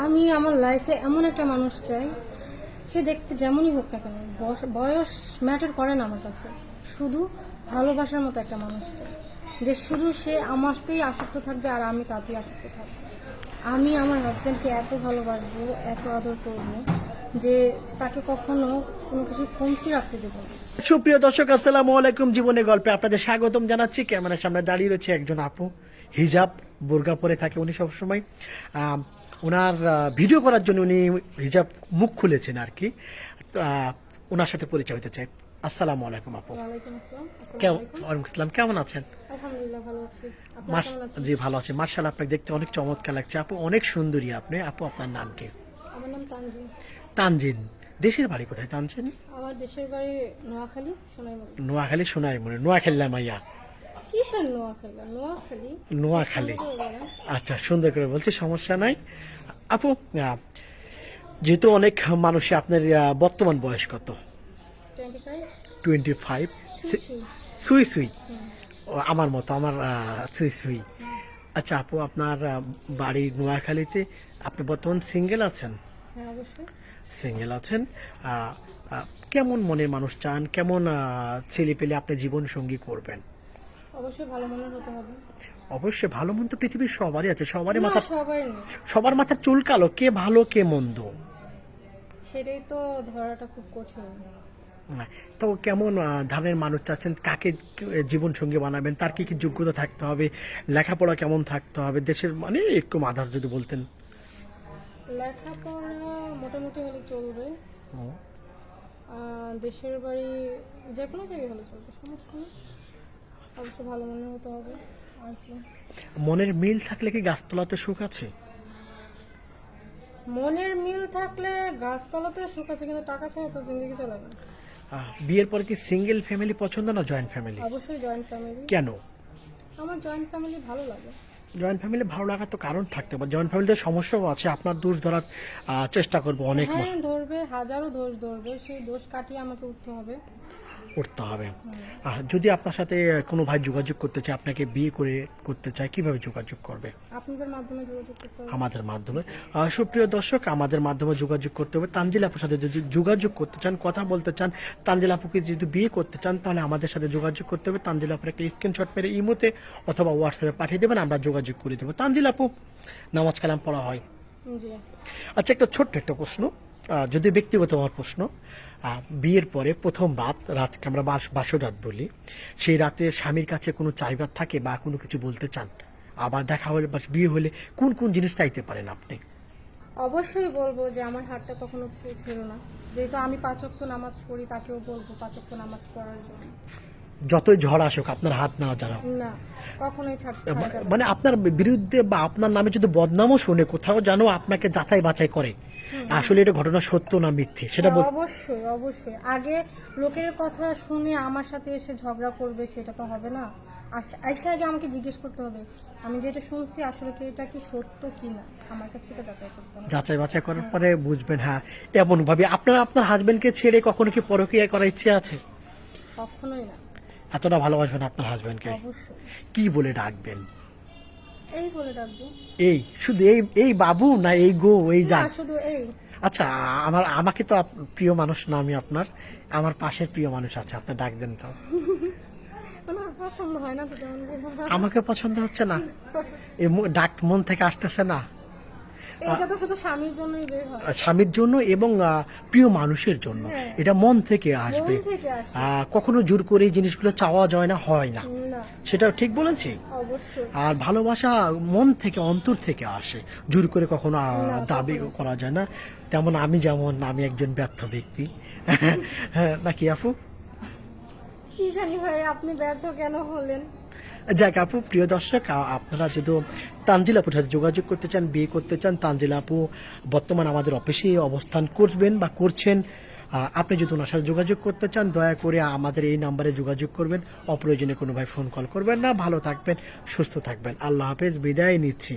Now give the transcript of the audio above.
আমি আমার লাইফে এমন একটা মানুষ চাই, সে দেখতে যেমনই হোক না কেন বয়স- ম্যাটার করে না আমার কাছে। শুধু ভালোবাসার মতো একটা মানুষ চাই, যে শুধু সে আমারতেই আসক্ত থাকবে আর আমি তাতেই আসক্ত থাকব। আমি আমার হাজব্যান্ডকে এত ভালোবাসবো, এত আদর করব, যে তাকে কখনো কোনো কিছু কমতি রাখতে দেবো সুপ্রিয় দর্শক, আসসালামু আলাইকুম। জীবনের গল্পে আপনাদের স্বাগতম জানাচ্ছি। ক্যামেরার সামনে দাঁড়িয়ে রয়েছে একজন আপু। হিজাব, বোরগা পরে থাকে উনি সবসময়। ওনার ভিডিও করার জন্য উনি হিজাব মুখ খুলেছেন আর কি। ওনার সাথে পরিচয় হতে চাই। আসসালামু আলাইকুম আপু। ওয়ালাইকুম আসসালাম। কেমন আছেন? জি ভালো আছে। মার্শাল আপনাকে দেখতে অনেক চমৎকার লাগছে। আপু অনেক সুন্দরী আপনি। আপু আপনার নাম কি? তানজিন। দেশের বাড়ি কোথায় তানজিন? আমার দেশের বাড়ি নোয়াখালী সোনাইমুড়ি। নোয়াখালী সোনাই মনে নোয়াখালী মাইয়া। নোয়াখালী। আচ্ছা সুন্দর করে বলছি সমস্যা নাই। আপু যেহেতু অনেক মানুষই আপনার বর্তমান বয়স কত? টোয়েন্টি ফাইভ সুই সুই। আমার মতো আমার সুই সুই। আচ্ছা আপু আপনার বাড়ি নোয়াখালীতে আপনি বর্তমান সিঙ্গেল আছেন? হ্যাঁ সিঙ্গেল আছেন। আহ, আহ, কেমন মনের মানুষ চান? কেমন ছেলে পেলে আপনি জীবন সঙ্গী করবেন? অবশ্যই ভালো মনের হতে হবে। অবশ্যই ভালো মন্দ পৃথিবীর সবারই আছে সবারই মাথা সবার নেই। সবার মাথা চুল কালো কে ভালো কে মন্দ? সেটাই তো ধরাটা খুব কঠিন। তো কেমন আহ, ধরনের মানুষ চাচ্ছেন? কাকে জীবন সঙ্গী বানাবেন? তার কি কি যোগ্যতা থাকতে হবে? লেখাপড়া কেমন থাকতে হবে? দেশের মানে একটু মাধার যদি বলতেন। লেখাপড়া মোটামুটি হলে চলবে। দেশের বাড়ি যে কোনো জায়গায় হলে চলবে সমস্যা অবশ্যই ভালো মনের হতে হবে আর কি। মনের মিল থাকলে কি গাছতলাতে সুখ আছে? মনের মিল থাকলে গাছতলাতে সুখ আছে কিন্তু টাকা ছাড়া তো জিন্দগি চলে না। বিয়ের পর কি সিঙ্গেল ফ্যামিলি পছন্দ না জয়েন্ট ফ্যামিলি অবশ্যই জয়েন্ট ফ্যামিলি কেন? আমার জয়েন্ট ফ্যামিলি ভালো লাগে। জয়েন্ট ফ্যামিলি ভালো লাগার তো কারণ থাকতে পারে। জয়েন্ট ফ্যামিলিতে সমস্যাও আছে আপনার দোষ ধরার আহ, চেষ্টা করব অনেক হ্যাঁ ধরবে হাজারো দোষ ধরবে সেই দোষ কাটিয়ে আমাকে উঠতে হবে। করতে হবে। যদি আপনার সাথে কোনো ভাই যোগাযোগ করতে চায় আপনাকে বিয়ে করে করতে চায় কীভাবে যোগাযোগ করবে? আপনাদের মাধ্যমে যোগাযোগ করতে হবে। আমাদের মাধ্যমে। সুপ্রিয় দর্শক আমাদের মাধ্যমে যোগাযোগ করতে হবে। তানজিল আপুর সাথে যদি যোগাযোগ করতে চান কথা বলতে চান তানজিল আপুকে যদি বিয়ে করতে চান তাহলে আমাদের সাথে যোগাযোগ করতে হবে। তানজিল আপুর একটা স্ক্রিনশট মেরে ইমোতে অথবা হোয়াটসঅ্যাপে পাঠিয়ে দেবেন আমরা যোগাযোগ করে দেবো। তানজিল আপু নামাজ কালাম পড়া হয়। আচ্ছা একটা ছোট্ট একটা প্রশ্ন। যদি ব্যক্তিগত আমার প্রশ্ন বিয়ের পরে প্রথম রাত রাতকে আমরা বাস- বাসরাত বলি সেই রাতে স্বামীর কাছে কোনো চাইবার থাকে বা কোনো কিছু বলতে চান? আবার দেখা হলে বা বিয়ে হলে কোন কোন জিনিস চাইতে পারেন আপনি? অবশ্যই বলব যে আমার হাতটা কখনো ছিল না। যেহেতু আমি পাঁচক্ত নামাজ পড়ি তাকেও বলব পাঁচক্ত নামাজ পড়ার জন্য। যতই ঝড় আসুক আপনার হাত না জানা না। কখনোই। মানে আপনার বিরুদ্ধে বা আপনার নামে যদি বদনামও শুনে কোথাও জানো আপনাকে যাচাই বাছাই করে আসলে এটা ঘটনা সত্য না মিথ্যে? সেটা বল অবশ্যই অবশ্যই। আগে লোকের কথা শুনে আমার সাথে এসে ঝগড়া করবে সেটা তো হবে না। আইসা আগে আমাকে জিজ্ঞেস করতে হবে আমি যেটা শুনছি আসলে কি এটা কি সত্য কি না আমার কাছ থেকে যাচাই করতে হবে। যাচাই বাছাই করার পরে বুঝবেন হ্যাঁ এমন ভাবে আপনার আপনার হাজবেন্ডকে ছেড়ে কখনো কি পরকীয়া করার ইচ্ছে আছে? কখনোই না। এতটা ভালোবাসবেন আপনার অবশ্যই। কি বলে ডাকবেন? এই বলে ডাকবো। এই শুধু এই এই বাবু না এই গো এই যান শুধু এই। আচ্ছা আমার আমাকে তো প্রিয় মানুষ না আমি আপনার আমার পাশের প্রিয় মানুষ আছে আপনি ডাক দেন তো। আমাকে পছন্দ হচ্ছে না। ডাক মন থেকে আসতেছে না। এটা তো শুধু স্বামীর জন্যই বের হয়। স্বামীর জন্য এবং প্রিয় মানুষের জন্য। এটা মন থেকে আসবে। কখনো জোর করে এই জিনিসগুলো চাওয়া যায় না হয় না। না। সেটা ঠিক বলেছি? আর ভালোবাসা মন থেকে অন্তর থেকে আসে। জোর করে কখনো দাবি করা যায় না। তেমন আমি যেমন আমি একজন ব্যর্থ ব্যক্তি। হ্যাঁ, নাকি আপু? কি জানি ভাই আপনি ব্যর্থ কেন হলেন? যাক আপু প্রিয় দর্শক আপনারা যদি তানজিল আপুর সাথে যোগাযোগ করতে চান, বিয়ে করতে চান, তানজিল আপু বর্তমান আমাদের অফিসে অবস্থান করবেন বা করছেন আপনি যদি ওনার সাথে যোগাযোগ করতে চান, দয়া করে আমাদের এই নাম্বারে যোগাযোগ করবেন। অপ্রয়োজনে কোনো ভাই ফোন কল করবেন না। ভালো থাকবেন, সুস্থ থাকবেন। আল্লাহ হাফেজ, বিদায় নিচ্ছি।